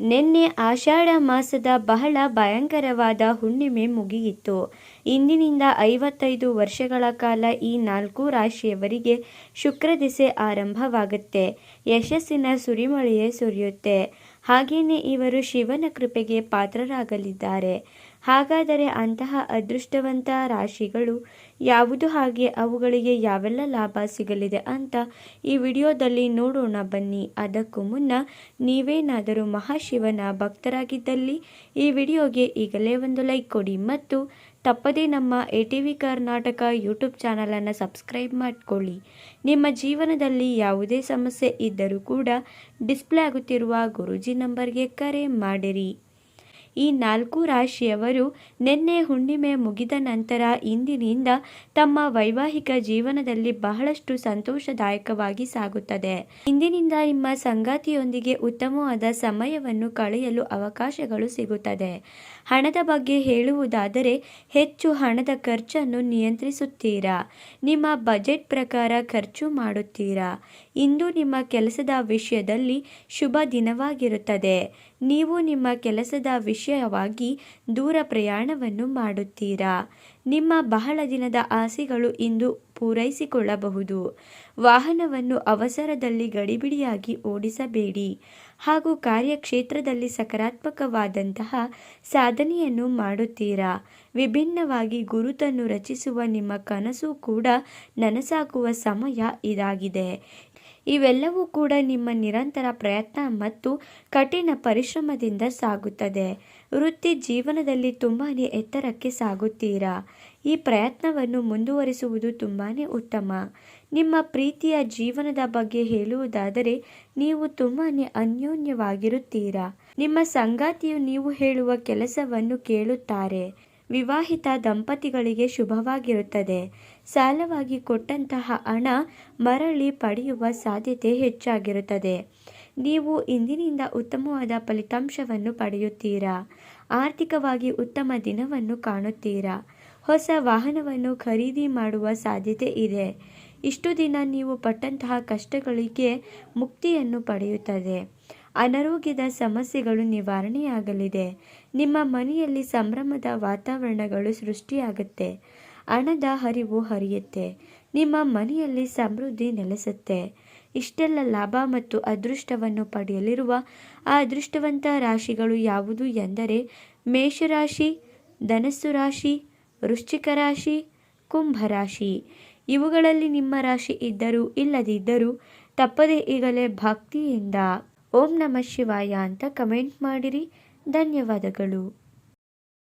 ನಿನ್ನೆ ಆಷಾಢ ಮಾಸದ ಬಹಳ ಭಯಂಕರವಾದ ಹುಣ್ಣಿಮೆ ಮುಗಿಯಿತು. ಇಂದಿನಿಂದ ಐವತ್ತೈದು ವರ್ಷಗಳ ಕಾಲ ಈ ನಾಲ್ಕು ರಾಶಿಯವರಿಗೆ ಶುಕ್ರ ದಿಸೆ ಆರಂಭವಾಗುತ್ತೆ. ಯಶಸ್ಸಿನ ಸುರಿಮಳೆಯೇ ಸುರಿಯುತ್ತೆ. ಹಾಗೆಯೇ ಇವರು ಶಿವನ ಕೃಪೆಗೆ ಪಾತ್ರರಾಗಲಿದ್ದಾರೆ. ಹಾಗಾದರೆ ಅಂತಹ ಅದೃಷ್ಟವಂತ ರಾಶಿಗಳು ಯಾವುದು ಹಾಗೆ ಅವುಗಳಿಗೆ ಯಾವೆಲ್ಲ ಲಾಭ ಸಿಗಲಿದೆ ಅಂತ ಈ ವಿಡಿಯೋದಲ್ಲಿ ನೋಡೋಣ ಬನ್ನಿ. ಅದಕ್ಕೂ ಮುನ್ನ ನೀವೇನಾದರೂ ಮಹಾಶಿವನ ಭಕ್ತರಾಗಿದ್ದಲ್ಲಿ ಈ ವಿಡಿಯೋಗೆ ಈಗಲೇ ಒಂದು ಲೈಕ್ ಕೊಡಿ ಮತ್ತು ತಪ್ಪದೇ ನಮ್ಮ A T V Karnataka YouTube ಚಾನಲನ್ನು ಸಬ್ಸ್ಕ್ರೈಬ್ ಮಾಡಿಕೊಳ್ಳಿ. ನಿಮ್ಮ ಜೀವನದಲ್ಲಿ ಯಾವುದೇ ಸಮಸ್ಯೆ ಇದ್ದರೂ ಕೂಡ ಡಿಸ್ಪ್ಲೇ ಆಗುತ್ತಿರುವ ಗುರೂಜಿ ನಂಬರ್ಗೆ ಕರೆ ಮಾಡಿರಿ. ಈ ನಾಲ್ಕು ರಾಶಿಯವರು ನಿನ್ನೆ ಹುಣ್ಣಿಮೆ ಮುಗಿದ ನಂತರ ಇಂದಿನಿಂದ ತಮ್ಮ ವೈವಾಹಿಕ ಜೀವನದಲ್ಲಿ ಬಹಳಷ್ಟು ಸಂತೋಷದಾಯಕವಾಗಿ ಸಾಗುತ್ತದೆ. ಇಂದಿನಿಂದ ನಿಮ್ಮ ಸಂಗಾತಿಯೊಂದಿಗೆ ಉತ್ತಮವಾದ ಸಮಯವನ್ನು ಕಳೆಯಲು ಅವಕಾಶಗಳು ಸಿಗುತ್ತದೆ. ಹಣದ ಬಗ್ಗೆ ಹೇಳುವುದಾದರೆ ಹೆಚ್ಚು ಹಣದ ಖರ್ಚನ್ನು ನಿಯಂತ್ರಿಸುತ್ತೀರಾ? ನಿಮ್ಮ ಬಜೆಟ್ ಪ್ರಕಾರ ಖರ್ಚು ಮಾಡುತ್ತೀರಾ? ಇಂದು ನಿಮ್ಮ ಕೆಲಸದ ವಿಷಯದಲ್ಲಿ ಶುಭ ದಿನವಾಗಿರುತ್ತದೆ. ನೀವು ನಿಮ್ಮ ಕೆಲಸದ ವಿಷಯವಾಗಿ ದೂರ ಪ್ರಯಾಣವನ್ನು ಮಾಡುತ್ತೀರಾ? ನಿಮ್ಮ ಬಹಳ ದಿನದ ಆಸೆಗಳು ಇಂದು ಪೂರೈಸಿಕೊಳ್ಳಬಹುದು. ವಾಹನವನ್ನು ಅವಸರದಲ್ಲಿ ಗಡಿಬಿಡಿಯಾಗಿ ಓಡಿಸಬೇಡಿ. ಹಾಗೂ ಕಾರ್ಯಕ್ಷೇತ್ರದಲ್ಲಿ ಸಕಾರಾತ್ಮಕವಾದಂತಹ ಸಾಧನೆಯನ್ನು ಮಾಡುತ್ತೀರಾ? ವಿಭಿನ್ನವಾಗಿ ಗುರುತನ್ನು ರಚಿಸುವ ನಿಮ್ಮ ಕನಸು ಕೂಡ ನನಸಾಗುವ ಸಮಯ ಇದಾಗಿದೆ. ಇವೆಲ್ಲವೂ ಕೂಡ ನಿಮ್ಮ ನಿರಂತರ ಪ್ರಯತ್ನ ಮತ್ತು ಕಠಿಣ ಪರಿಶ್ರಮದಿಂದ ಸಾಗುತ್ತದೆ. ವೃತ್ತಿ ಜೀವನದಲ್ಲಿ ತುಂಬಾ ಎತ್ತರಕ್ಕೆ ಸಾಗುತ್ತೀರಾ? ಈ ಪ್ರಯತ್ನವನ್ನು ಮುಂದುವರಿಸುವುದು ತುಂಬಾ ಉತ್ತಮ. ನಿಮ್ಮ ಪ್ರೀತಿಯ ಜೀವನದ ಬಗ್ಗೆ ಹೇಳುವುದಾದರೆ ನೀವು ತುಂಬಾ ಅನ್ಯೋನ್ಯವಾಗಿರುತ್ತೀರಾ? ನಿಮ್ಮ ಸಂಗಾತಿಯು ನೀವು ಹೇಳುವ ಕೆಲಸವನ್ನು ಕೇಳುತ್ತಾರೆ. ವಿವಾಹಿತ ದಂಪತಿಗಳಿಗೆ ಶುಭವಾಗಿರುತ್ತದೆ. ಸಾಲವಾಗಿ ಕೊಟ್ಟಂತಹ ಹಣ ಮರಳಿ ಪಡೆಯುವ ಸಾಧ್ಯತೆ ಹೆಚ್ಚಾಗಿರುತ್ತದೆ. ನೀವು ಇಂದಿನಿಂದ ಉತ್ತಮವಾದ ಫಲಿತಾಂಶವನ್ನು ಪಡೆಯುತ್ತೀರಾ? ಆರ್ಥಿಕವಾಗಿ ಉತ್ತಮ ದಿನವನ್ನು ಕಾಣುತ್ತೀರಾ? ಹೊಸ ವಾಹನವನ್ನು ಖರೀದಿ ಮಾಡುವ ಸಾಧ್ಯತೆ ಇದೆ. ಇಷ್ಟು ದಿನ ನೀವು ಪಟ್ಟಂತಹ ಕಷ್ಟಗಳಿಗೆ ಮುಕ್ತಿಯನ್ನು ಪಡೆಯುತ್ತದೆ. ಅನಾರೋಗ್ಯದ ಸಮಸ್ಯೆಗಳು ನಿವಾರಣೆಯಾಗಲಿದೆ. ನಿಮ್ಮ ಮನೆಯಲ್ಲಿ ಸಂಭ್ರಮದ ವಾತಾವರಣಗಳು ಸೃಷ್ಟಿಯಾಗುತ್ತೆ. ಹಣದ ಹರಿವು ಹರಿಯುತ್ತೆ. ನಿಮ್ಮ ಮನೆಯಲ್ಲಿ ಸಮೃದ್ಧಿ ನೆಲೆಸುತ್ತೆ. ಇಷ್ಟೆಲ್ಲ ಲಾಭ ಮತ್ತು ಅದೃಷ್ಟವನ್ನು ಪಡೆಯಲಿರುವ ಆ ಅದೃಷ್ಟವಂತ ರಾಶಿಗಳು ಯಾವುದು ಎಂದರೆ ಮೇಷರಾಶಿ, ಧನಸ್ಸು ರಾಶಿ, ವೃಶ್ಚಿಕ ರಾಶಿ ಕುಂಭರಾಶಿ ಇವುಗಳಲ್ಲಿ ನಿಮ್ಮ ರಾಶಿ ಇದ್ದರೂ ಇಲ್ಲದಿದ್ದರೂ ತಪ್ಪದೇ ಈಗಲೇ ಭಕ್ತಿಯಿಂದ ಓಂ ನಮಃ ಶಿವಾಯ ಅಂತ ಕಮೆಂಟ್ ಮಾಡಿರಿ. ಧನ್ಯವಾದಗಳು.